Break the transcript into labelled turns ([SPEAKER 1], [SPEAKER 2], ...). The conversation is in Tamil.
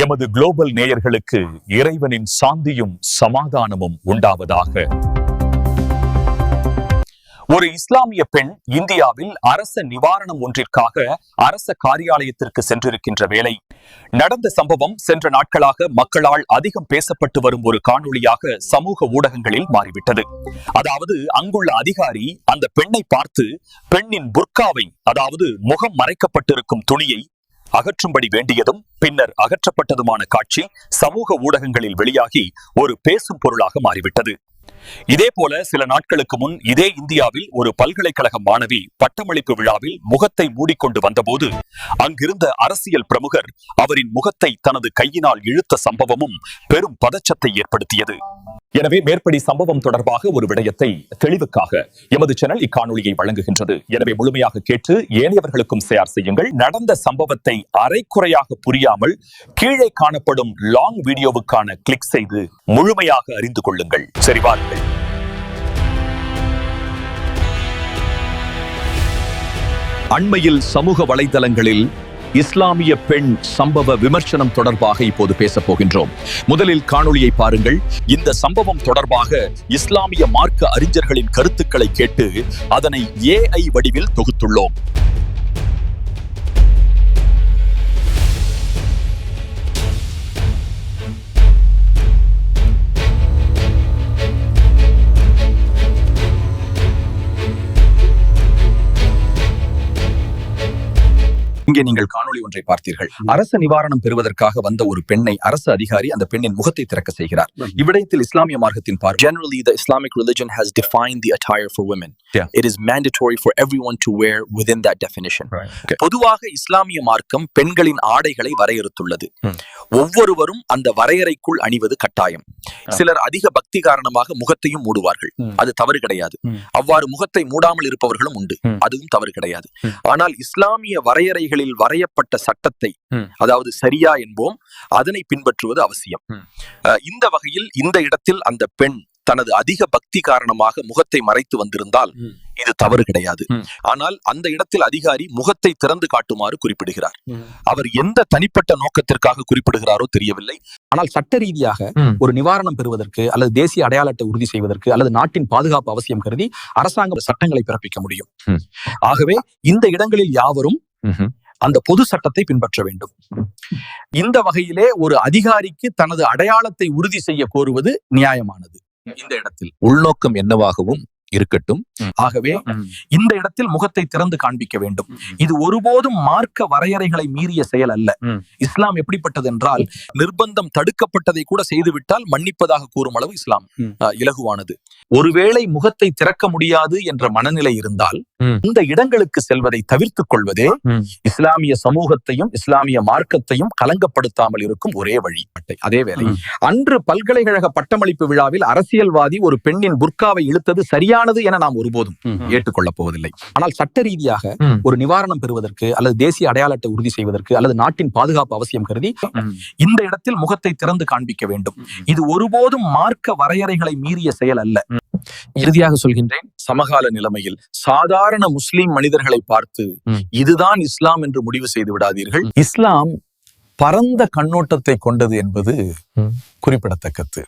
[SPEAKER 1] எமது குளோபல் நேயர்களுக்கு இறைவனின் சாந்தியும் சமாதானமும் உண்டாவதாக. ஒரு இஸ்லாமிய பெண் இந்தியாவில் அரச நிவாரணம் ஒன்றிற்காக அரச காரியாலயத்திற்கு சென்றிருக்கின்ற வேளை நடந்த சம்பவம் சென்ற நாட்களாக மக்களால் அதிகம் பேசப்பட்டு வரும் ஒரு காணொளியாக சமூக ஊடகங்களில் மாறிவிட்டது. அதாவது அங்குள்ள அதிகாரி அந்த பெண்ணை பார்த்து பெண்ணின் புர்காவை அதாவது முகம் மறைக்கப்பட்டிருக்கும் துணியை அகற்றும்படி வேண்டியதும் பின்னர் அகற்றப்பட்டதுமான காட்சி சமூக ஊடகங்களில் வெளியாகி ஒரு பேசும் பொருளாக மாறிவிட்டது. இதே போல சில நாட்களுக்கு முன் இதே இந்தியாவில் ஒரு பல்கலைக்கழக மாணவி பட்டமளிப்பு விழாவில் முகத்தை மூடிக்கொண்டு வந்தபோது அங்கிருந்த அரசியல் பிரமுகர் அவரின் முகத்தை தனது கையினால் இழுத்த சம்பவமும் பெரும் பதச்சத்தை ஏற்படுத்தியது. எனவே மேற்படி சம்பவம் தொடர்பாக ஒரு விடயத்தை தெளிவுக்காக எமது சேனல் இக்காணொலியை வழங்குகின்றது. எனவே முழுமையாக கேட்டு ஏனையவர்களுக்கும் ஷேர் செய்யுங்கள். நடந்த சம்பவத்தை அரைக்குறையாக புரியாமல் கீழே காணப்படும் லாங் வீடியோவுக்கான கிளிக் செய்து முழுமையாக அறிந்து கொள்ளுங்கள். சரி வாருங்கள். அண்மையில் சமூக வலைதளங்களில் இஸ்லாமிய பெண் சம்பவ விமர்சனம் தொடர்பாக இப்போது பேசப் போகின்றோம். முதலில் காணொளியை பாருங்கள். இந்த சம்பவம் தொடர்பாக இஸ்லாமிய மார்க்க அறிஞர்களின் கருத்துக்களை கேட்டு அதனை ஏஐ வடிவில் தொகுத்துள்ளோம். இங்கே நீங்கள் காணொளி ஒன்றை பார்த்தீர்கள் அரச நிவாரணம் பெறுவதற்காக வந்த ஒரு பெண்ணை அரசு அதிகாரி அந்த பெண்ணின் முகத்தை திறக்க செய்கிறார் இவ்விடயத்தில் இஸ்லாமிய மார்க்கத்தின் பார்வை
[SPEAKER 2] Generally, the Islamic religion has defined the attire for women.
[SPEAKER 1] Yeah.
[SPEAKER 2] It is mandatory for everyone to wear within that definition. பொதுவாக இஸ்லாமிய மார்க்கம் பெண்களின் ஆடைகளை வரையறுத்துள்ளது. ஒவ்வொருவரும் அந்த வரையறைக்குள் அணிவது கட்டாயம் சிலர் அதிக பக்தி காரணமாக முகத்தையும் மூடுவார்கள். அது தவறு கிடையாது. அவ்வாறு முகத்தை மூடாமல் இருப்பவர்களும் உண்டு. அதுவும் தவறு கிடையாது. ஆனால் இஸ்லாமிய வரையறைகளில் வரையப்பட்ட சட்டத்தை. அதாவது சரியா என்போம் அதனை பின்பற்றுவது அவசியம் இந்த வகையில் இந்த இடத்தில் அந்த பெண் தனது அதிக பக்தி காரணமாக முகத்தை மறைத்து வந்திருந்தால். இது தவறு கிடையாது. ஆனால் அந்த இடத்தில் அதிகாரி முகத்தை திறந்து காட்டுமாறு குறிப்பிடுகிறார் அவர் எந்த தனிப்பட்ட நோக்கத்திற்காக குறிப்பிடுகிறாரோ தெரியவில்லை
[SPEAKER 3] ஆனால் சட்ட ரீதியாக. ஒரு நிவாரணம் பெறுவதற்கு அல்லது தேசிய அடையாள அட்டை உறுதி செய்வதற்கு அல்லது நாட்டின் பாதுகாப்பு அவசியம் கருதி அரசாங்கம் சட்டங்களை பிறப்பிக்க முடியும். ஆகவே இந்த இடங்களில் யாவரும் அந்த பொது சட்டத்தை பின்பற்ற வேண்டும். இந்த வகையிலே ஒரு அதிகாரிக்கு தனது அடையாளத்தை உறுதி செய்ய கோருவது நியாயமானது. இந்த இடத்தில்
[SPEAKER 1] உள்நோக்கம் என்னவாகவும் இருக்கட்டும்.
[SPEAKER 3] ஆகவே இந்த இடத்தில் முகத்தை திறந்து காண்பிக்க வேண்டும். இது ஒருபோதும் மார்க்க வரையறைகளை மீறிய செயல் அல்ல. இஸ்லாம் எப்படிப்பட்டது என்றால் நிர்பந்தம் தடுக்கப்பட்டதை கூட செய்துவிட்டால் மன்னிப்பதாக கூறும் அளவு இஸ்லாம் இலகுவானது. ஒருவேளை முகத்தை திறக்க முடியாது என்ற மனநிலை இருந்தால். இந்த இடங்களுக்கு செல்வதை தவிர்த்துக் கொள்வதே. இஸ்லாமிய சமூகத்தையும் இஸ்லாமிய மார்க்கத்தையும் கலங்கப்படுத்தாமல் இருக்கும் ஒரே வழி. அதே வேளை. அன்று பல்கலைக்கழக பட்டமளிப்பு விழாவில் அரசியல்வாதி ஒரு பெண்ணின் புர்காவை இழுத்தது சரியானது என நாம் ஒருபோதும் ஏற்றுக்கொள்ளப் போவதில்லை ஆனால் சட்ட ரீதியாக. ஒரு நிவாரணம் பெறுவதற்கு அல்லது தேசிய அடையாள அட்டை உறுதி செய்வதற்கு அல்லது நாட்டின் பாதுகாப்பு அவசியம் கருதி இந்த இடத்தில் முகத்தை திறந்து காண்பிக்க வேண்டும். இது ஒருபோதும் மார்க்க வரையறைகளை மீறிய செயல் அல்ல. இறுதியாக சொல்கின்றேன் சமகால நிலைமையில் சாதாரண முஸ்லிம் மனிதர்களை பார்த்து. இதுதான் இஸ்லாம் என்று முடிவு செய்து விடாதீர்கள். இஸ்லாம் பரந்த கண்ணோட்டத்தை கொண்டது என்பது. குறிப்பிடத்தக்கது.